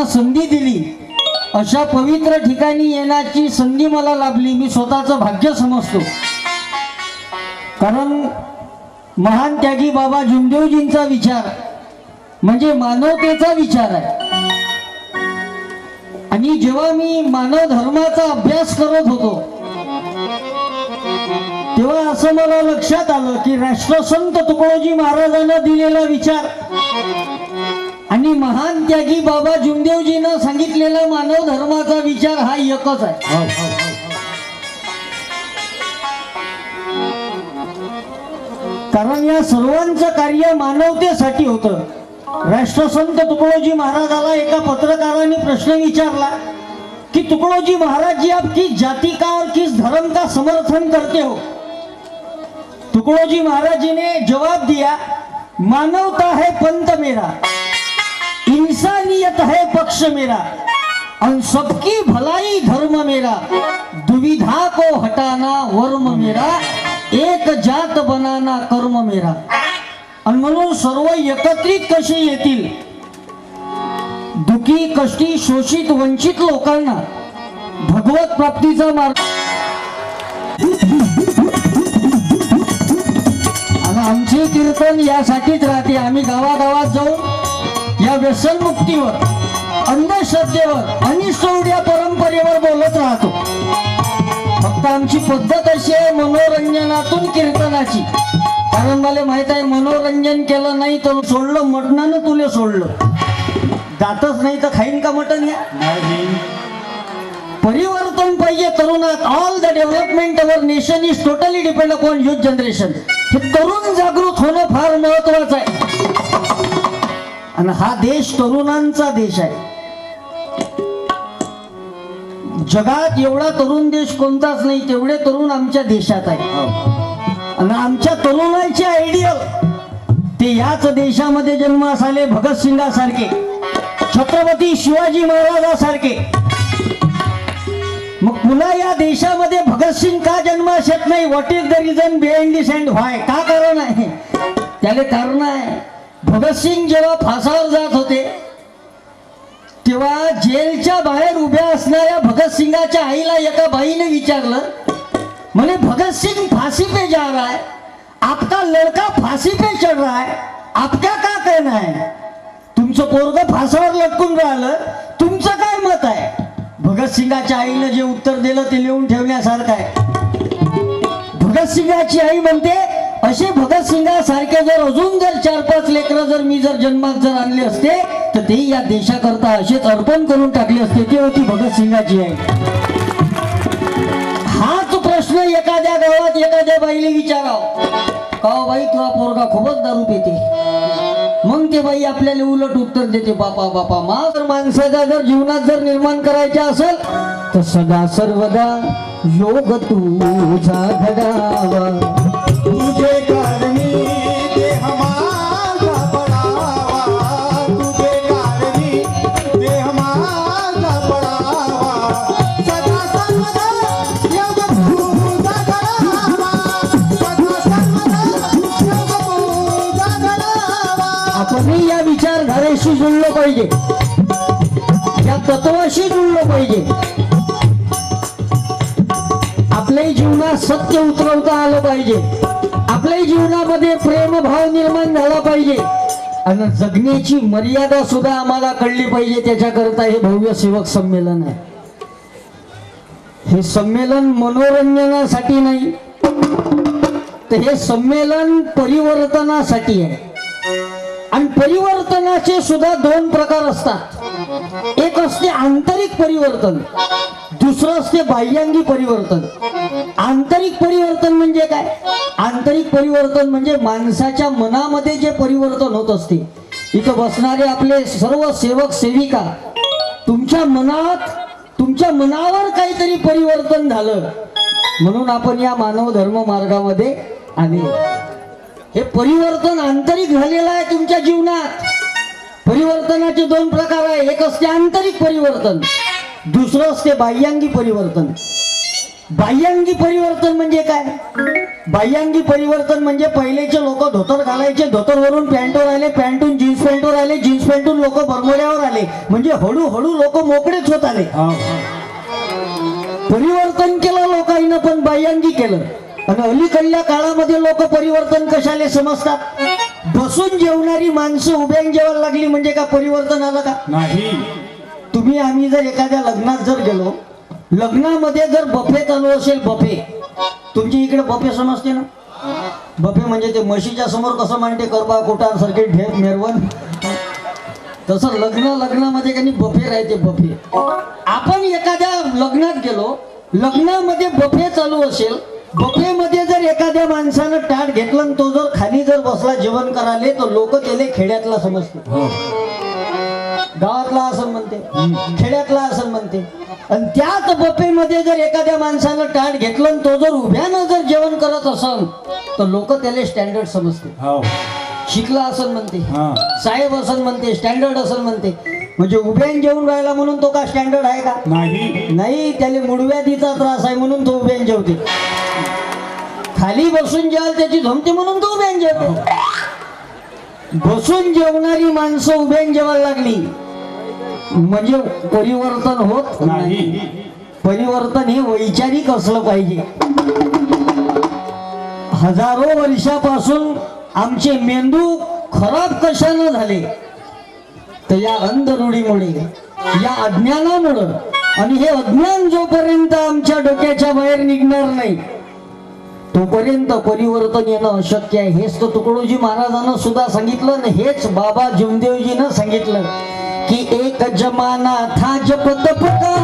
आयोजकांना संधी दिली. अशा पवित्र ठिकाणी येण्याची संधी मला लाभली. मी स्वतःचं भाग्य समजतो. कारण महान त्यागी बाबा जुमदेवजींचा विचार म्हणजे मानवतेचा विचार आहे. आणि जेव्हा मी मानव धर्माचा अभ्यास करत होतो तेव्हा असं मला लक्षात आलं की राष्ट्रसंत तुकडोजी महाराजांना दिलेला विचार आणि महान त्यागी बाबा जुमदेवजीनं सांगितलेला मानव धर्माचा विचार हा एकच आहे. कारण या सर्वांचं कार्य मानवतेसाठी होतं. राष्ट्रसंत तुकडोजी महाराजाला एका पत्रकाराने प्रश्न विचारला कि तुकडोजी महाराज जी आप किस जाति का और किस धर्म का समर्थन करते हो? तुकडोजी महाराज जी ने जवाब दिया मानवता है पंथ मेरा. इंसानियत है पक्ष मेरा। और सबकी भलाई धर्म मेरा। दुविधा को हटाना वर्म मेरा। एक जात बनाना कर्म मेरा। आणि म्हणून सर्व एकत्रित कसे येतील? दुखी कष्टी शोषित वंचित लोकांना भगवत प्राप्तीचा मार्ग आणि आमचे कीर्तन यासाठीच राहते. आम्ही गावागावात जाऊन या व्यसनमुक्तीवर अंधश्रद्धेवर आणि सोड्या परंपरेवर बोलत राहतो. फक्त आमची पद्धत अशी आहे मनोरंजनातून कीर्तनाची. कारण मला माहीत आहे मनोरंजन केलं नाही तर सोडलं मटणानं तुले सोडलं. जातच नाही तर खाईन का मटण या? परिवर्तन पाहिजे तरुणात. All the development our nation is totally depend upon youth generation हे तरुण जागृत होणं फार महत्वाचं आहे. आणि हा देश तरुणांचा देश आहे. जगात एवढा तरुण देश कोणताच नाही तेवढे तरुण आमच्या देशात आहे आणि आमच्या तरुणांचे आयडियल ते याच देशामध्ये जन्मास आले भगतसिंगासारखे छत्रपती शिवाजी महाराजासारखे. मग पुन्हा या देशामध्ये भगतसिंग का जन्मास येत नाही? What is the reason behind this and why का कारण आहे? त्याला कारण आहे. भगतसिंग जेव्हा फासावर जात होते तेव्हा जेलच्या बाहेर उभ्या असणाऱ्या भगतसिंगाच्या आईला एका बाईने विचारलं म्हणे भगतसिंग फांसी पे जा रहा है आपका लड़का फांसी पे चढ़ रहा है आपका का कहना है? तुमचं पोरग फासावर लटकून राहिलं तुमचं काय मत आहे? भगतसिंगाच्या आईनं जे उत्तर दिलं ते लिहून ठेवण्यासारखं आहे. भगतसिंगाची आई म्हणते असे भगतसिंगासारखे जर अजून चार पाच लेकरं जर मी जर जन्मात जर आणले असते तर ते या देशाकरता असेच अर्पण करून टाकले असते ती होती भगतसिंगाची आहे. हाच प्रश्न एखाद्या गावात एखाद्या बाईला विचाराव. का हो बाई तुला पोरगा खूपच दारू पिते. मग ते बाई आपल्याला उलट उत्तर देते बापा बापा मा जर माणसाचा जर जीवनात जर निर्माण करायचे असेल तर सदा सर्वदा योग तुझा घडावा तुझे काय पाहिजे. या तत्वाशी जुळलं पाहिजे. आपल्याही जीवनात सत्य उतरवता आलं पाहिजे. आपल्याही जीवनामध्ये प्रेमभाव निर्माण झाला पाहिजे. आणि जगण्याची मर्यादा सुद्धा आम्हाला कळली पाहिजे. त्याच्याकरता हे भव्य सेवक संमेलन आहे. हे संमेलन मनोरंजनासाठी नाही तर हे संमेलन परिवर्तनासाठी आहे. आणि परिवर्तनाचे सुद्धा दोन प्रकार असतात. एक असते आंतरिक परिवर्तन दुसरं असते बाह्यांगी परिवर्तन. आंतरिक परिवर्तन म्हणजे काय? आंतरिक परिवर्तन म्हणजे माणसाच्या मनामध्ये जे परिवर्तन होत असते इथं बसणारे आपले सर्व सेवक सेविका तुमच्या मनात तुमच्या मनावर काहीतरी परिवर्तन झालं. म्हणून आपण या मानव धर्म मार्गामध्ये आले हे परिवर्तन आंतरिक झालेलं आहे तुमच्या जीवनात. परिवर्तनाचे दोन प्रकार आहे एक असते आंतरिक परिवर्तन दुसरं असते बाह्यांगी परिवर्तन. बाह्यांगी परिवर्तन म्हणजे काय? बाह्यांगी परिवर्तन म्हणजे पहिलेचे लोक धोतर घालायचे धोतरवरून पॅन्टवर आले पॅन्टून जीन्स पॅन्टवर आले जीन्स पॅन्टून लोक बरमोड्यावर आले. म्हणजे हळूहळू लोक मोकळेच होत आले. हो. परिवर्तन केलं लोकांना पण बाह्यांगी केलं. आणि अलीकडल्या काळामध्ये लोक परिवर्तन कशाले समजतात? बसून जेवणारी माणसं उभ्यान जेवायला लागली म्हणजे का परिवर्तन आलं का? नाही. तुम्ही आम्ही जर एखाद्या लग्नात जर गेलो लग्नामध्ये जर बफे चालू असेल बफे तुमच्या इकडे बफे समजते ना? बफे म्हणजे ते म्हशीच्या समोर कसं मांडते करबा कोटा सर्किट ढेप मेरवण? तसं लग्न लग्नामध्ये काही बफे राहते बफे. आपण एखाद्या लग्नात गेलो लग्नामध्ये बफे चालू असेल बफेमध्ये जर एखाद्या माणसानं ताट घेतलं तो जर खाली जर बसला जेवण करायला तर लोक त्याला खेड्यातला समजते हो. गावातला असं म्हणते खेड्यातला असं म्हणते. आणि त्याच बफेमध्ये जर एखाद्या माणसानं ताट घेतलं तो जर उभ्यानं जर जेवण करत असल तर लोक त्याला स्टँडर्ड समजते हो. शिकला असं म्हणते. साहेब असं म्हणते स्टँडर्ड असं म्हणते. म्हणजे उभ्यान जेवून राहिला म्हणून तो का स्टँडर्ड आहे का? नाही. नाही त्याला मुडव्याधीचा त्रास आहे म्हणून तो उभ्यान जेवते. खाली बसून जेवाल त्याची झोमते म्हणून तो उभ्यान जेवते. बसून जेवणारी माणसं उभ्यान जेवायला लागली. म्हणजे परिवर्तन होत नाही. नाही. परिवर्तन हे वैचारिक असलं पाहिजे. हजारो वर्षापासून आमचे मेंदू खराब कशानं झाले? तर या अंधरुढीमुळे या अज्ञानामुळं. आणि हे अज्ञान जोपर्यंत आमच्या डोक्याच्या बाहेर निघणार नाही तोपर्यंत परिवर्तन येणं अशक्य आहे. हेच तर तुकडोजी महाराजांना सुद्धा सांगितलं आणि हेच बाबा जीवदेवजीनं सांगितलं की एक जमाना था जप तप का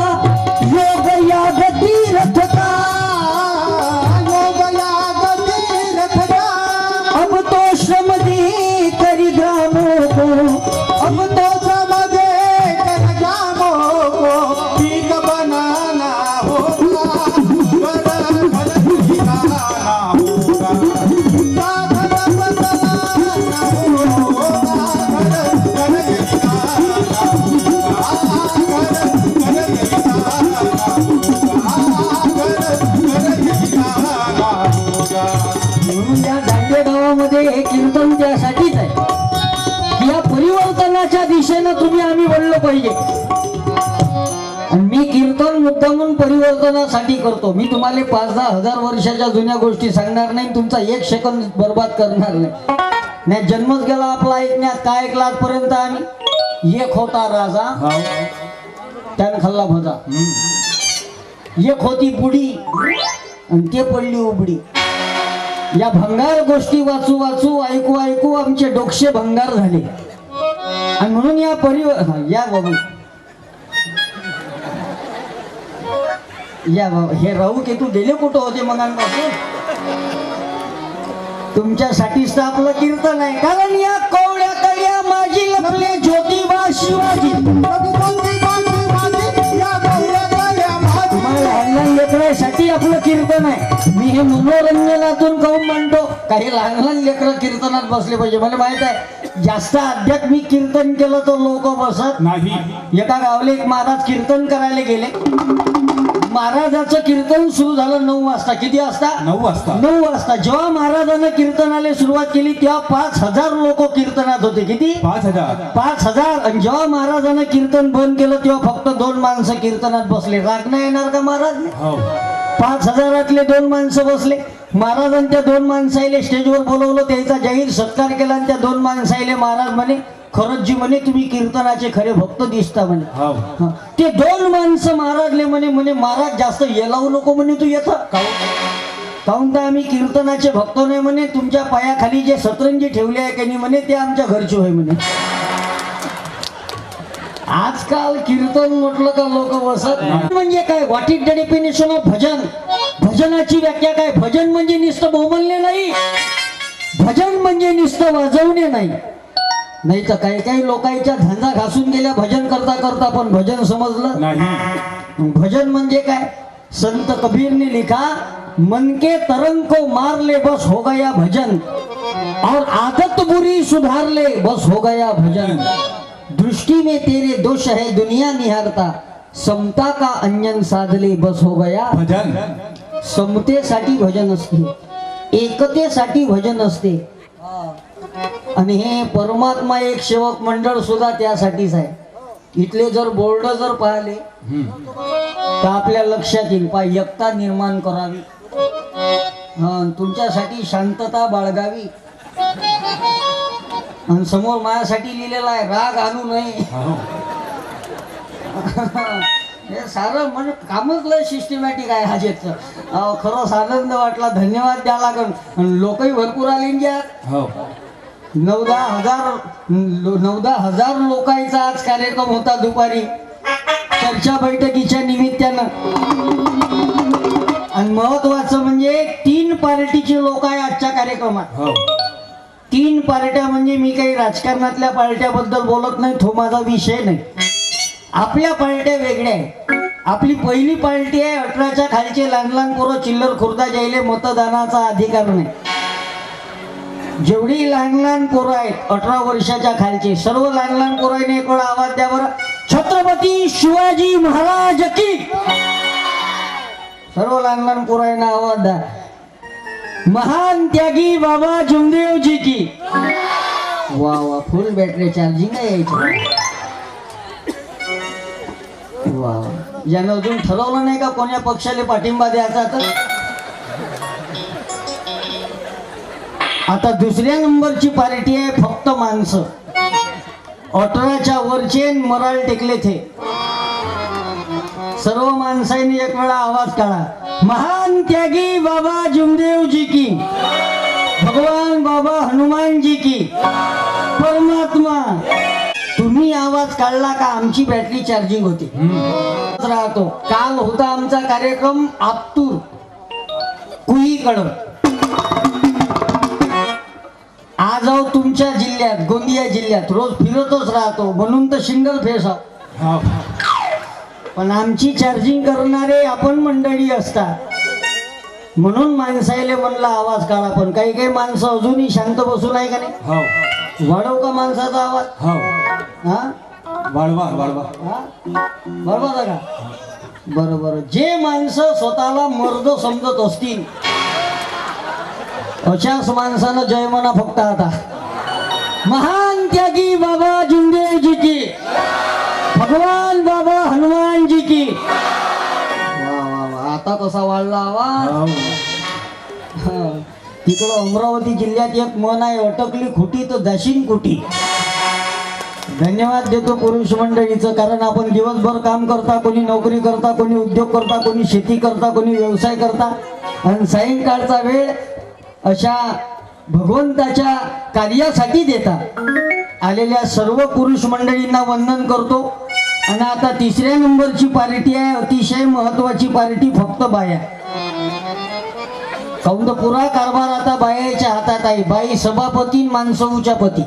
योग याग तीर्थ का दिशेनं तुम्ही आम्ही वळलो पाहिजे. मी कीर्तन मुद्दामून परिवर्तनासाठी करतो. मी तुम्हाला पाच दहा हजार वर्षाच्या जुन्या गोष्टी सांगणार नाही तुमचा एक सेकंद बर्बाद करणार नाही. नाही जन्मच गेला आपला ऐकण्यात काय ऐकला आजपर्यंत आम्ही. एक होता राजा. त्यानं खाल्ला भजा. एक होती बुडी आणि ते पडली उबडी. या भंगार गोष्टी वाचू वाचू ऐकू ऐकू आमचे डोक्षे भंगार झाले. आणि म्हणून या परिवार या बाबू. या बाबा हे राहू की तू गेले कुठं होते मगांपासून तुमच्यासाठीच तर आपलं कीर्तन आहे. कारण या कोवड्या कड्या माझी लपले ज्योतिबा शिवाजी. लेकरासाठी आपलं कीर्तन आहे. मी हे मनोरंजनातून काऊन म्हणतो काही लहान लहान लेकरं कीर्तनात बसले पाहिजे. मला माहीत आहे जास्त आध्यात्मिक कीर्तन केलं तर लोक बसत नाही. एका गावले एक महाराज कीर्तन करायला गेले. महाराजाचं कीर्तन सुरू झालं नऊ वाजता. किती वाजता? नऊ वाजता. नऊ वाजता. जेव्हा महाराजानं कीर्तनाला सुरुवात केली तेव्हा पाच हजार लोक कीर्तनात होते. किती? पाच हजार. पाच हजार. आणि जेव्हा महाराजानं कीर्तन बंद केलं तेव्हा फक्त दोन माणसं कीर्तनात बसले. राग नाही येणार का महाराज हो. पाच हजारातले दोन माणसं बसले. महाराजांनी त्या दोन माणसाईले स्टेजवर बोलवलं त्याचा जाहीर सत्कार केला आणि त्या दोन माणसाईले महाराज म्हणे खरंच जी म्हणे तुम्ही कीर्तनाचे खरे भक्त दिसता म्हणे. हा. ते दोन माणसं महाराजले म्हणे म्हणे महाराज जास्त येलावू नको म्हणे तू येत काहून? तर आम्ही कीर्तनाचे भक्त नाही म्हणे तुमच्या पायाखाली जे सतरंजी ठेवले आहे त्यांनी म्हणे ते आमच्या घरचे होय म्हणे. आजकाल कीर्तन म्हटलं का लोक बसत नाही. म्हणजे काय? व्हॉट इज डेफिनेशन ऑफ भजन? भजनाची व्याख्या काय? भजन म्हणजे नुसतं बोमलणे नाही. भजन म्हणजे नुसतं वाजवणे नाही. नाही तर काही काही लोकांच्या धंदा घासून गेल्या भजन करता करता पण भजन समजलं? नाही. भजन म्हणजे काय? संत कबीर ने लिखा मन के तरंग को मार ले बस हो गया भजन. और आदत बुरी सुधार ले बस हो गया भजन. दृष्टि में तेरे दोष है दुनिया निहारता. समता का अंजन साध ले बस हो गया भजन. समतेसाठी भजन असते. एकतेसाठी भजन असते. आणि हे परमात्मा एक सेवक मंडळ सुद्धा त्यासाठीच आहे. इथले जर बोर्ड जर पाहिले तर आपल्या लक्षात येईल पा एकता निर्माण करावी. तुमच्यासाठी शांतता बाळगावी. आणि समोर माझ्यासाठी लिहिलेला आहे राग आणू नये. हे सारं म्हणजे कामच लय सिस्टमॅटिक आहे हाजेचं खरंच आनंद वाटला धन्यवाद द्या लागण लोकही भरपूर आले हो. नऊ दहा हजार दहा हजार लोकांचा आज कार्यक्रम होता दुपारी. चर्चा बैठकीच्या निमित्तानं. आणि महत्वाचं म्हणजे तीन पार्टीचे लोक आहे आजच्या कार्यक्रमात. हो. तीन पार्ट्या म्हणजे मी काही राजकारणातल्या पार्ट्याबद्दल बोलत नाही तो माझा विषय नाही. आपल्या पार्ट्या वेगळ्या आहेत. आपली पहिली पार्टी आहे अठराच्या खालचे लहान लहान पोरं चिल्लर खुर्दा जायले मतदानाचा अधिकार नाही. जेवढी लहान लहान पोरं आहेत अठरा वर्षाच्या खालचे सर्व लहान लहान पोरांनी एक वेळा आवाज द्या बरं. छत्रपती शिवाजी महाराज की? सर्व लहान लहान पोरांना आवाज द्या. महान त्यागी बाबा जुमदेवजी की? वा वा फुल बॅटरी चार्जिंग आहे यायची. वा वा. यानं अजून ठरवलं नाही का कोण्या पक्षाला पाठिंबा द्यायचा तर? आता दुसऱ्या नंबरची पार्टी आहे फक्त माणसं. अठराच्या वरचे मराल टेकले थे. सर्व माणसांनी एक वेळा आवाज काढा. महान त्यागी बाबा जुमदेव जी की. भगवान बाबा हनुमान जी की. परमात्मा. तुम्ही आवाज काढला का आमची बॅटरी चार्जिंग होती. राहतो. काल होता आमचा कार्यक्रम आपतूर. कुईकडं आज आहो तुमच्या जिल्ह्यात गोंदिया जिल्ह्यात रोज फिरतच राहतो म्हणून तर सिंगल फेस आहो. हो पण आमची चार्जिंग करणारे आपण मंडळी असतात. म्हणून माणसाईले म्हणला आवाज काढा पण काही काही माणसं अजूनही शांत बसून आहे का नाही? हो. वाढव का माणसाचा आवाज? हो. हा? वाढवा वाढवा. हा? बरोबर का बरं बरं. जे माणसं स्वतःला मर्द समजत असतील अशाच माणसानं जय म्हणा फक्त आता. महान त्यागी बाबा जुंदेव जी की भगवान बाबा हनुमान जी की वा वा वा. आता कसा वाढला आवाज. हो. तिकडं अमरावती जिल्ह्यात एक मन आहे अटकली खुटी तर दशिन कुटी. धन्यवाद देतो पुरुष मंडळीचं कारण आपण दिवसभर काम करता कोणी नोकरी करता कोणी उद्योग करता कोणी शेती करता कोणी व्यवसाय करता. आणि सायंकाळचा वेळ अशा भगवंताच्या कार्यासाठी देता आलेल्या सर्व पुरुष मंडळींना वंदन करतो. आणि आता तिसऱ्या नंबरची पार्टी आहे. अतिशय महत्वाची पार्टी फक्त बाया. काऊन तर पुरा कारभार आता बायाच्या हातात आहे. बाई सभापती न माणसं उचापती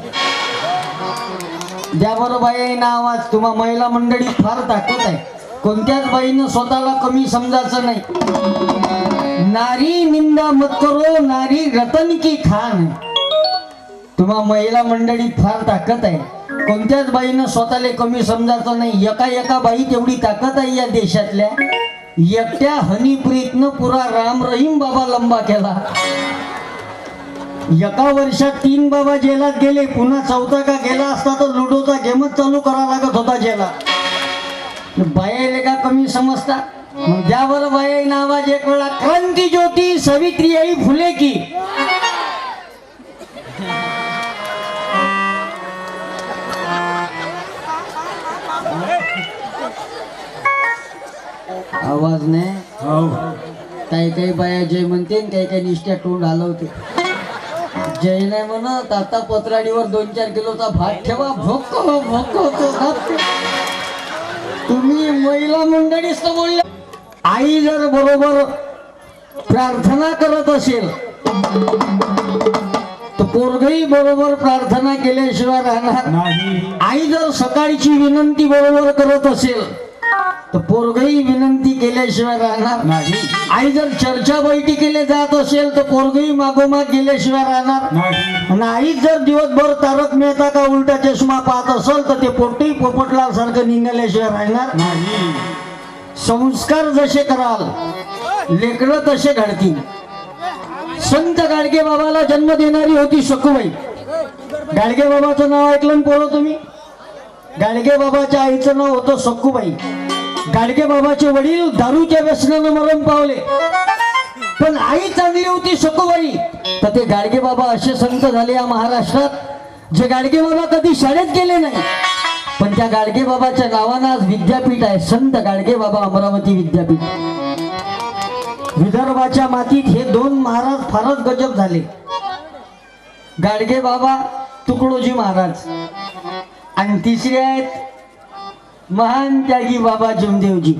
द्या बरं बाई ना आवाज तुम्हा महिला मंडळी फार ताकद आहे. कोणत्याच बाईनं स्वतःला कमी समजायचं नाही. नारी निंदा मत करो नारी रतन की खान. तुम्हा महिला मंडळीत फार ताकद आहे. कोणत्याच बाईनं स्वतःला कमी समजायचं नाही. एका एका बाई तेवढी ताकद आहे या देशातल्या. एकट्या हनीप्रीतनं पुरा राम रहीम बाबा लंबा केला. एका वर्षात तीन बाबा जेलात गेले. पुन्हा चौथा का गेला असता तर लुडोचा गेमच चालू करा लागत होता जेला बायाले का कमी समजता बरं बाया नावाज एक वेळा क्रांती ज्योती सवित्री आई फुले की आवाज नाही हो. काही काही बाया जय म्हणते काही काही निष्ठ्या तोंड हलवते. जय नाही म्हणत आता पत्राडीवर दोन चार किलोचा भात ठेवा भोक भोक. तुम्ही महिला मंडळीच तर बोलले. आई जर बरोबर प्रार्थना करत असेल तर पोरगही बरोबर प्रार्थना केल्याशिवाय राहणार. नाही. आई जर सकाळची विनंती बरोबर करत असेल तर पोरगही विनंती केल्याशिवाय राहणार. नाही. आई जर चर्चा बैठकीला जात असेल तर पोरगही मागोमाग गेल्याशिवाय राहणार. नाही. आणि आई जर दिवसभर तारक मेहता का उलटा चष्मा पाहत असेल तर ते पोटही पोपटलाल सारखं निघाल्याशिवाय राहणार. नाही. संस्कार जसे कराल लेकरं तसे घडतील. संत गाडगे बाबाला जन्म देणारी होती शकुबाई गाडगे बाबाचं नाव ऐकलं ना तुम्ही? गाडगे बाबाच्या आईचं नाव होतं सक्कूबाई गाडगे बाबाचे वडील दारूच्या व्यसनानं मरण पावले. पण आई चांगली होती शकूबाई तर ते गाडगे बाबा असे संत झाले या महाराष्ट्रात जे गाडगे बाबा कधी शाळेत गेले नाही. पण त्या गाडगे बाबाच्या नावानं आज विद्यापीठ आहे. संत गाडगे बाबा अमरावती विद्यापीठ. विदर्भाच्या मातीत हे दोन महाराज फारच गजब झाले. गाडगे बाबा तुकडोजी महाराज. आणि तिसरे आहेत महान त्यागी बाबा जमदेवजी.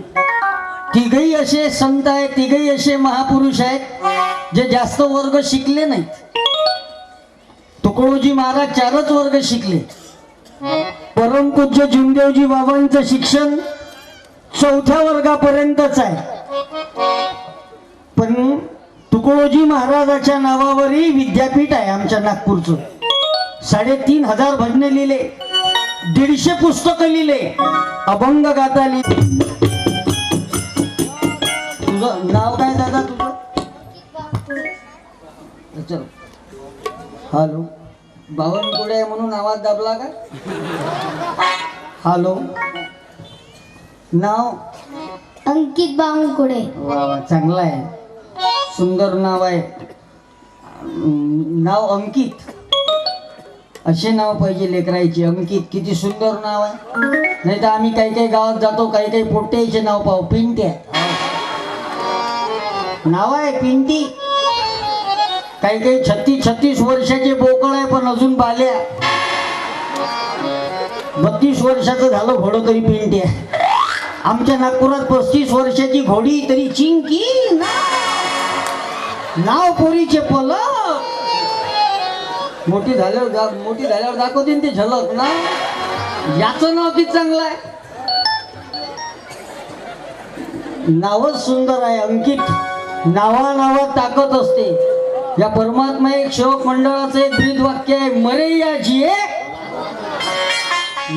तिघही असे संत आहेत तिघही असे महापुरुष आहेत जे जास्त वर्ग शिकले नाहीत. तुकडोजी महाराज चारच वर्ग शिकले. परमपूज्य जिमदेवजी बाबांचं शिक्षण चौथ्या वर्गापर्यंतच आहे. पण तुकडोजी महाराजाच्या नावावरही विद्यापीठ आहे आमच्या नागपूरचं. साडेतीन हजार भजने लिहिले दीडशे पुस्तकं लिहिले अभंग गाता लिहिले. तुझं नाव काय दादा तुझं? हॅलो. बावनकुळे आहे म्हणून आवाज दाबला का? हॅलो? नाव? अंकित बावनकुळे वा वा चांगलं आहे. सुंदर नाव आहे. नाव अंकित. असे नाव पाहिजे लेकरायचे. अंकित किती सुंदर नाव आहे. नाही तर आम्ही काही काही गावात जातो काही काही पोट्याचे नाव पाहू. पिंट्या. नाव आहे पिंटी. काही काही छत्तीस छत्तीस वर्षाचे बोकळ आहे पण अजून बाल्या. बत्तीस वर्षाचं झालं घोडं तरी पिंटी. आहे आमच्या नागपुरात पस्तीस वर्षाची घोडी तरी चिंकी. नाव पोरीचे पल मोठी झाल्यावर दा- मोठी झाल्यावर दाखवते ते झलक ना? याचं नाव किती चांगलं आहे? नावच सुंदर आहे अंकित. नावा नावात ताकद असते. या परमात्मा एक शोक मंडळाचं एक ब्रीद वाक्य आहे मरे या जिये.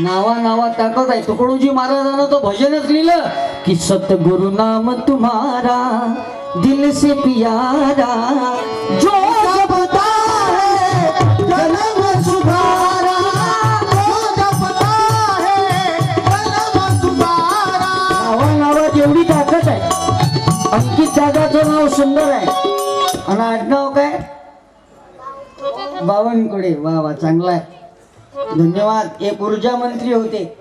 नावा नावा ताकद आहे. तुकडोजी महाराजांना तो भजनच लिहिलं की सतगुरु नाम तुम्हारा दिल से प्यारा जो जपता है जन्म सुधारा जो जपता है जन्म सुधारा. नावा नावात एवढी ताकद आहे अंकित दादाचं नाव सुंदर आहे आणि आडनाव काय? बावनकुळे. वा वा चांगला आहे. धन्यवाद. एक ऊर्जा मंत्री होते.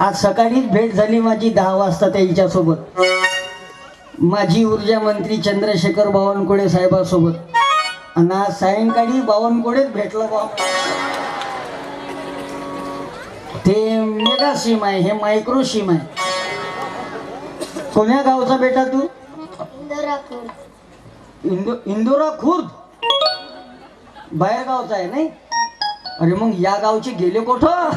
आज सकाळीच भेट झाली माझी दहा वाजता त्यांच्यासोबत. माझी ऊर्जा मंत्री चंद्रशेखर बावनकुळे साहेबासोबत. आणि आज सायंकाळी बावनकुळेच भेटलं बा. ते मेगा सिम आहे हे मायक्रो सिम आहे. कोण्या गावचा बेटा तू? इंदो इंदोरा खुर्द. बाहेर गावचा आहे नाही? अरे मग या गावचे गेले कुठं?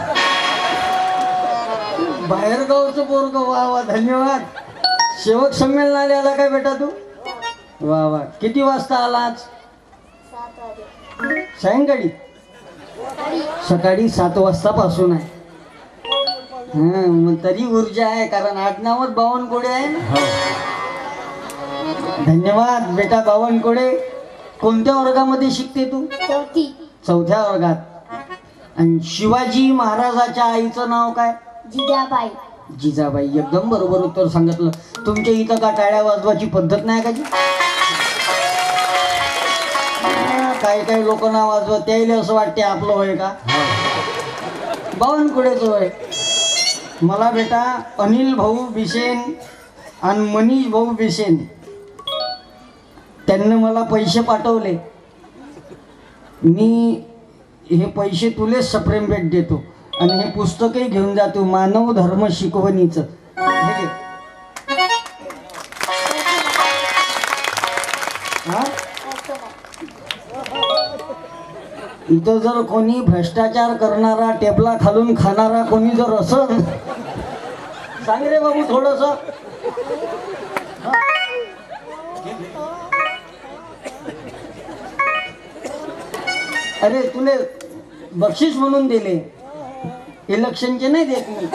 बाहेर गावचं पोरग वा वा धन्यवाद. सेवक संमेलनाला आला काय बेटा तू? वा वा. किती वाजता आला आज? सायंकाळी? सकाळी सात वाजता पासून आहे. हा मग तरी ऊर्जा आहे कारण आठ नावत बावन बावनकुळे आहे ना? हो. धन्यवाद बेटा बावनकुळे. कोणत्या वर्गामध्ये शिकते तू? चौथी. चौथ्या वर्गात. आणि शिवाजी महाराजाच्या आईचं नाव काय? जिजाबाई. जिजाबाई. एकदम बरोबर उत्तर सांगितलं. तुमच्या इथं का टाळ्या वाजवायची पद्धत नाही का जी? हा, काही काही लोक नाव वाजवत त्याला असं वाटते आपलं होय का? बावनकुळेच होय. मला बेटा अनिल भाऊ बिशेन आणि मनीष भाऊ बिशेन त्यांनी मला पैसे पाठवले. मी हे पैसे तुलेच सप्रेम भेट देतो. आणि हे पुस्तकही घेऊन जातो मानव धर्म शिकवणीचं. हे हा? इथं जर कोणी भ्रष्टाचार करणारा टेबला खालून खाणारा कोणी जर असल सांग रे बाबू थोडस. अरे तुले बक्षीस म्हणून दिले. इलेक्शनचे नाही देत मी.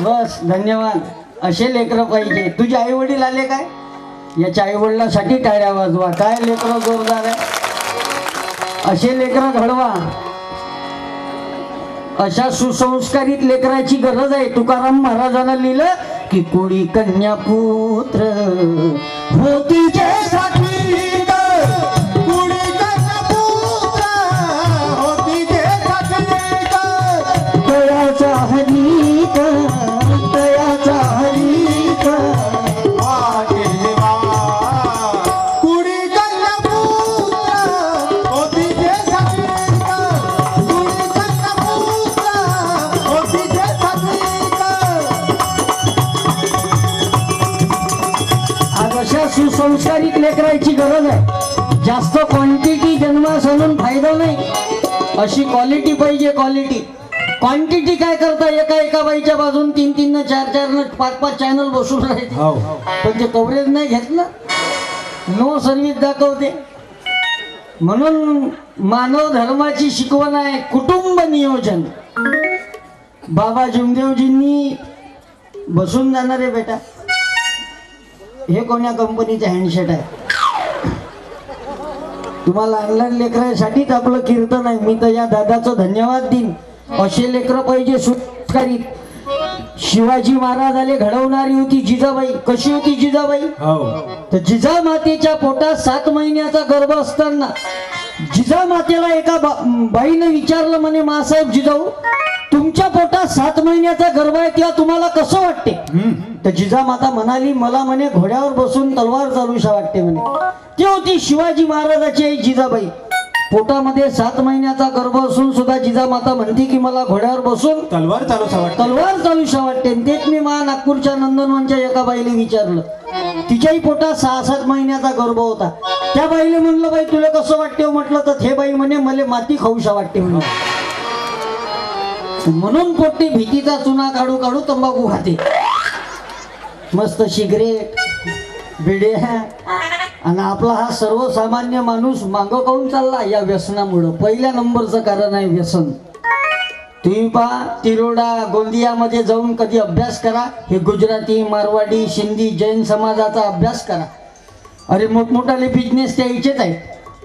बस धन्यवाद. असे लेकरं पाहिजे. तुझे आई वडील आले काय? याच्या आई वडिलांसाठी टाळ्या वाजवा. काय लेकरं जोरदार आहे? असे लेकरं घडवा. अशा सुसंस्कारित लेकराची गरज आहे. तुकाराम महाराजांना लिहिलं की कोळी कन्या पुत्र होती अशा सुसंस्कारित लेकराची गरज आहे. जास्त क्वांटिटी जन्मास आणून फायदा नाही. अशी क्वालिटी पाहिजे क्वालिटी क्वांटिटी काय करता एका एका बाईच्या बाजून तीन तीन न चार चार न पाच पाच चॅनल बसून राहते हो. पण ते कव्हरेज नाही घेतलं. नो सर्व्हिस दाखवते. म्हणून मानव धर्माची शिकवण आहे कुटुंब नियोजन. बाबा जुमदेवजींनी बसून जाणार आहे बेटा. हे कोण्या कंपनीचे हँडसेट आहे? तुम्हाला ऑनलाईन लेकरांसाठीच आपलं कीर्तन आहे. मी तर या दादाचं धन्यवाद देईन. असे लेकरं पाहिजे सुटकारीत शिवाजी महाराज आले घडवणारी होती जिजाबाई. कशी होती जिजाबाई? हो. तर जिजा मातेच्या पोटात सात महिन्याचा गर्भ असताना जिजा मातेला एका बा- बाईने विचारलं म्हणे मासाहेब जिजाऊ तुमच्या पोटात सात महिन्याचा गर्भ आहे तेव्हा तुम्हाला कसं वाटते? तर जिजा माता म्हणाली मला म्हणे घोड्यावर बसून तलवार चालूशा वाटते म्हणे. ती होती शिवाजी महाराजाची आई जिजाबाई. पोटामध्ये सात महिन्याचा गर्भ असून सुद्धा जिजा माता म्हणते की मला घोड्यावर बसून तलवार चालू वाटत. तलवार चालूशा वाटते. तेच मी मा नागपूरच्या नंदनवनच्या एका बाईला विचारलं. तिच्याही पोटात सहा सात महिन्याचा गर्भ होता. त्या बाईला म्हणलं बाई तुला कसं वाटते? हो?" म्हटलं तर हे बाई म्हणे मला माती खाऊशा वाटते म्हणे. म्हणून पोट्टी भीतीचा चुना काढू काढू तंबाखू खाते. मस्त सिगरेट बिडे आणि आपला हा सर्वसामान्य माणूस मागं काऊन चालला या व्यसनामुळं? पहिल्या नंबरचं कारण आहे व्यसन. तुम्ही पहा तिरोडा गोंदियामध्ये जाऊन कधी अभ्यास करा हे गुजराती मारवाडी सिंधी जैन समाजाचा अभ्यास करा. अरे मोठमोठाले बिझनेस त्या इच्छेत आहेत.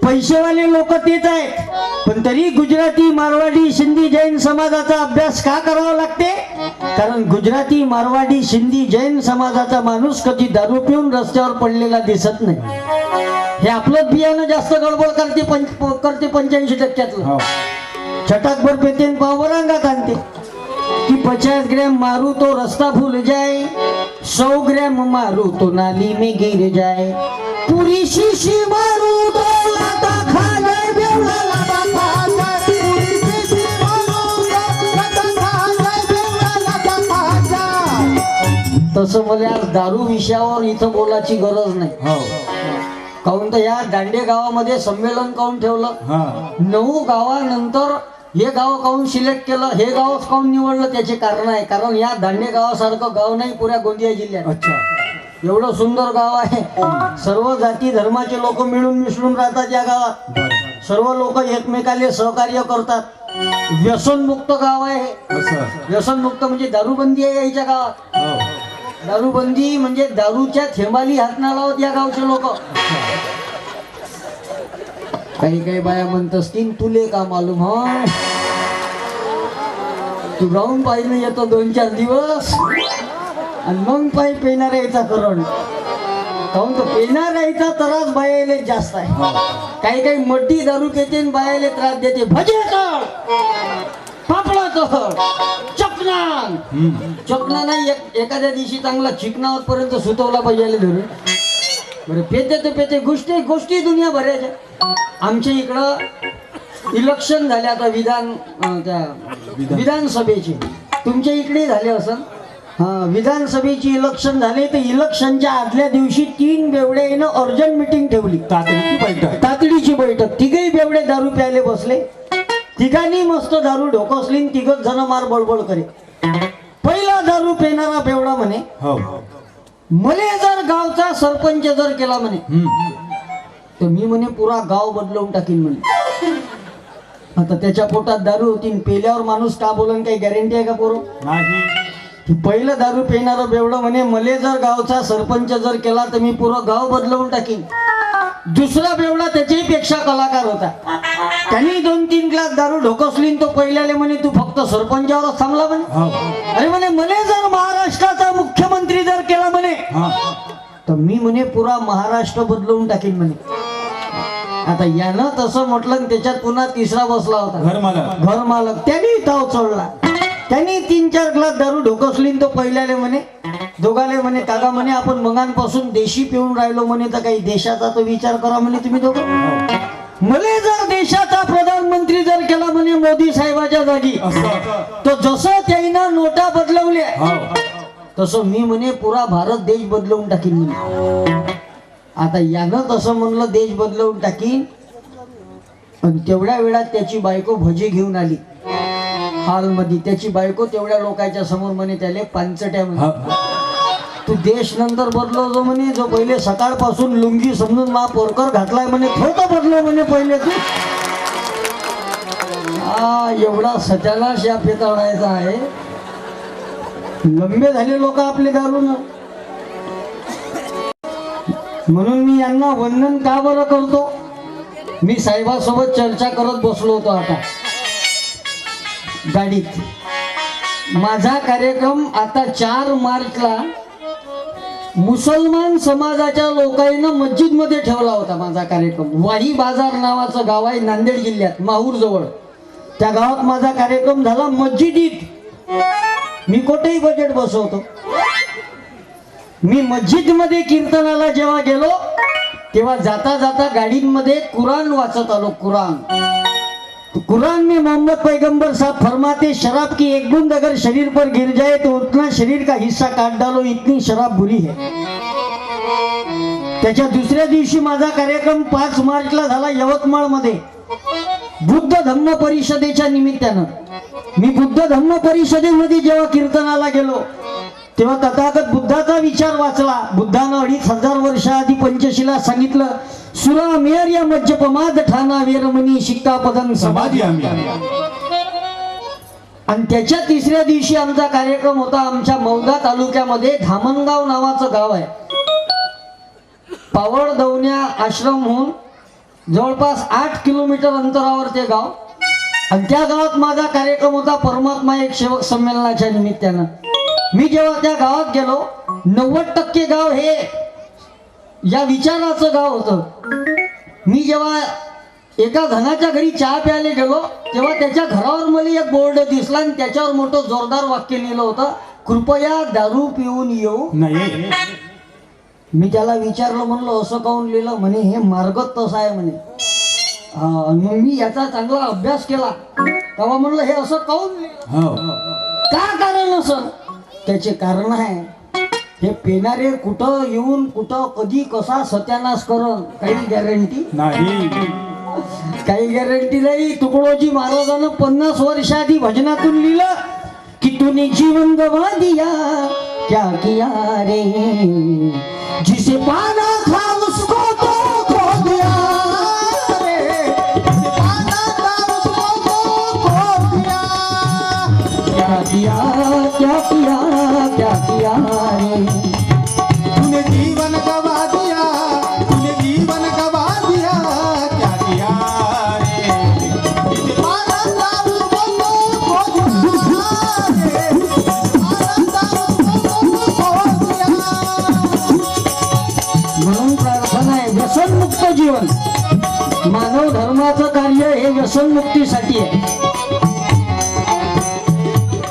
पैसेवाले लोक तेच आहेत. पण तरी गुजराती मारवाडी सिंधी जैन समाजाचा अभ्यास का करावा लागते? कारण गुजराती मारवाडी सिंधी जैन समाजाचा माणूस कधी दारू पिऊन रस्त्यावर पडलेला दिसत नाही. हे आपलं बियाणं जास्त गडबड करते पंच करते पंच्याऐंशी टक्क्यातलं. हो. छटाक भर पेते न पावर अंगात आणते. कि पचास ग्राम मारू तो रास्ता भूल जाए सौ ग्राम मारू तो नाली में गिर जाए पूरी शीशी मारू तो तसं मला आज दारू विषयावर इथं बोलायची गरज नाही. हो. काऊन तर या दांडे गावामध्ये संमेलन काऊन ठेवलं? नऊ गावानंतर हे गाव काऊन सिलेक्ट केलं? हे गाव काऊन निवडलं? त्याचे कारण आहे. कारण या दांडे गावासारखं गाव नाही पुऱ्या गोंदिया जिल्ह्यात. अच्छा. एवढं सुंदर गाव आहे. सर्व जाती धर्माचे लोक मिळून मिसळून राहतात या गावात. सर्व लोक एकमेकाले सहकार्य करतात. व्यसनमुक्त गाव आहे व्यसनमुक्त म्हणजे दारूबंदी आहे याच्या गावात. हो. दारूबंदी म्हणजे दारूच्या थेंबाली हात ना लावत या गावचे लोक. काही काही बाया म्हणत असतील तुले का मालूम हा? तू राहून पाहिजे येतो दोन चार दिवस आणि मग पाय पेणार यायचा करण काहून तो पेणार यायचा त्रास बायाले जास्त आहे. काही काही मड्डी दारू पेते आणि बायाले त्रास देते. भजे कर पापडा कर चकना नाही एखाद्या दिवशी चांगला चिकनावर पर्यंत सुतवला पाहिजे धरून. बरं पेते तर पेते गोष्टी गोष्टी दुनिया भरायच्या आमच्या इकडं इलेक्शन झाले आता विधान त्या विधानसभेचे. तुमच्या इकडे झाले असं? हा विधानसभेची इलेक्शन झाले तर इलेक्शनच्या आदल्या दिवशी तीन बेवड्यानं अर्जंट मिटिंग ठेवली. तातडीची बैठक. तातडीची बैठक. तिघही बेवडे दारू प्यायले बसले. तिघांनी मस्त दारू ढोकसली तिघच जण मार बडबड करे पहिला दारू पिणारा बेवडा म्हणे हो. मले जर गावचा सरपंच जर केला म्हणे. तर मी म्हणे पुरा गाव बदलवून टाकीन म्हणे. आता त्याच्या पोटात दारू होती पेल्यावर माणूस का बोलन काही गॅरंटी आहे का पोरं? नाही. पहिलं दारू पिणारं बेवडं म्हणे मले जर गावचा सरपंच जर केला तर मी पुरं गाव बदलवून टाकीन. दुसरा बेवडा त्याच्याही पेक्षा कलाकार होता. त्यांनी दोन तीन ग्लास दारू ढोकसली तो पहिल्याले म्हणे तू फक्त सरपंचावरच थांबला म्हणे. हा. अरे म्हणे मले जर महाराष्ट्राचा मुख्यमंत्री जर केला म्हणे हा. तर मी म्हणे पुरा महाराष्ट्र बदलवून टाकीन म्हणे. आता यानं तसं म्हटलं त्याच्यात पुन्हा तिसरा बसला होता. घर मला घर मालक. त्यांनी ताव चढला. त्यांनी तीन चार ग्लास दारू ढोकसली तो पहिल्याले म्हणे दोघाले म्हणे काका म्हणे आपण मगांपासून देशी पिऊन राहिलो म्हणे तर काही देशाचा तो विचार करा म्हणे तुम्ही दोघं. मले जर देशाचा प्रधानमंत्री जर केला म्हणे मोदी साहेबाच्या जागी तर जसं त्यांना नोटा बदलवल्या तसं मी म्हणे पुरा भारत देश बदलवून टाकीन म्हणे. आता यानं तसं म्हणलं देश बदलवून टाकीन. पण तेवढ्या वेळात त्याची बायको भजी घेऊन आली. हॉलमध्ये त्याची बायको तेवढ्या लोकांच्या समोर म्हणे त्याले पांचट्या म्हणे. तू देश नंतर बदलवतो म्हणे. जो पहिले सकाळपासून लुंगी समजून मा पोरकर घातलाय म्हणे तो का बदलो म्हणे पहिले तू. हा एवढा सत्यानाश या फेताळायचा आहे. लंबे झाले लोक आपले घालून म्हणून मी यांना वंदन का बरं करतो? मी साहेबासोबत चर्चा करत बसलो होतो आता. गाडीत. माझा कार्यक्रम आता चार मार्चला मुसलमान समाजाच्या लोकांना मस्जिदमध्ये ठेवला होता माझा कार्यक्रम. वाही बाजार नावाचं गाव आहे नांदेड जिल्ह्यात माहूर जवळ. त्या गावात माझा कार्यक्रम झाला मस्जिदीत. मी कुठेही बजेट बसवतो. मी मस्जिदमध्ये कीर्तनाला जेव्हा गेलो तेव्हा जाता जाता गाडींमध्ये कुराण वाचत आलो कुराण. कुरान में मोहम्मद पैगंबर साहब फरमाते शराब की एक बूंद अगर शरीर पर गिर जाए तो उतना शरीर का हिस्सा काट डालो इतनी शराब बुरी है। त्याच्या दुसऱ्या दिवशी माझा कार्यक्रम पाच मार्चला झाला यवतमाळमध्ये बुद्ध धम्म परिषदेच्या निमित्तानं. मी बुद्ध धम्म परिषदेमध्ये जेव्हा कीर्तनाला गेलो तेव्हा तथागत बुद्धाचा विचार वाचला. बुद्धानं अडीच हजार वर्षाआधी पंचशीला सांगितलं सुरा मेर या मज्जपमाद ठाणा वेरमणी शिक्कापदं समाधी समाधी आम्ही आणि त्याच्या तिसऱ्या दिवशी आमचा कार्यक्रम होता. आमच्या मौदा तालुक्यामध्ये धामणगाव नावाचं गाव आहे. पावड दवण्या आश्रमहून जवळपास आठ किलोमीटर अंतरावर ते गाव. आणि त्या गावात माझा कार्यक्रम होता परमात्मा एक सेवक संमेलनाच्या निमित्तानं. मी जेव्हा त्या गावात गेलो नव्वद टक्के गाव हे या विचाराचं गाव होतं मी जेव्हा एका धनाच्या घरी चहा प्यायला गेलो तेव्हा त्याच्या घरावर मला एक बोर्ड दिसला आणि त्याच्यावर मोठं जोरदार वाक्य लिहिलं होतं कृपया दारू पिऊन येऊ. नाही. मी त्याला विचारलं म्हणलं असं काऊन लिहिलं? म्हणे हे मार्गच तसा आहे म्हणे. हा, मग मी याचा चांगला अभ्यास केला. तेव्हा म्हणलं हे असं काऊन लिहिलं? हो. का कारण असं? त्याचे कारण आहे हे पेनारे कुठं येऊन कुठं कधी कसा सत्यानाश करण काही गॅरंटी नाही. काही गॅरंटी नाही. तुकडोजी महाराजानं पन्नास वर्ष आधी भजनातून लिहिलं की तूने जीवन गवा दिया क्या किया रे. जिसे पाना था क्या किया क्या किया क्या किया तूने जीवन गवा दिया तूने जीवन गवा दिया क्या किया म्हणून प्रार्थना आहे व्यसनमुक्त जीवन. मानव धर्माचं कार्य हे व्यसनमुक्तीसाठी आहे.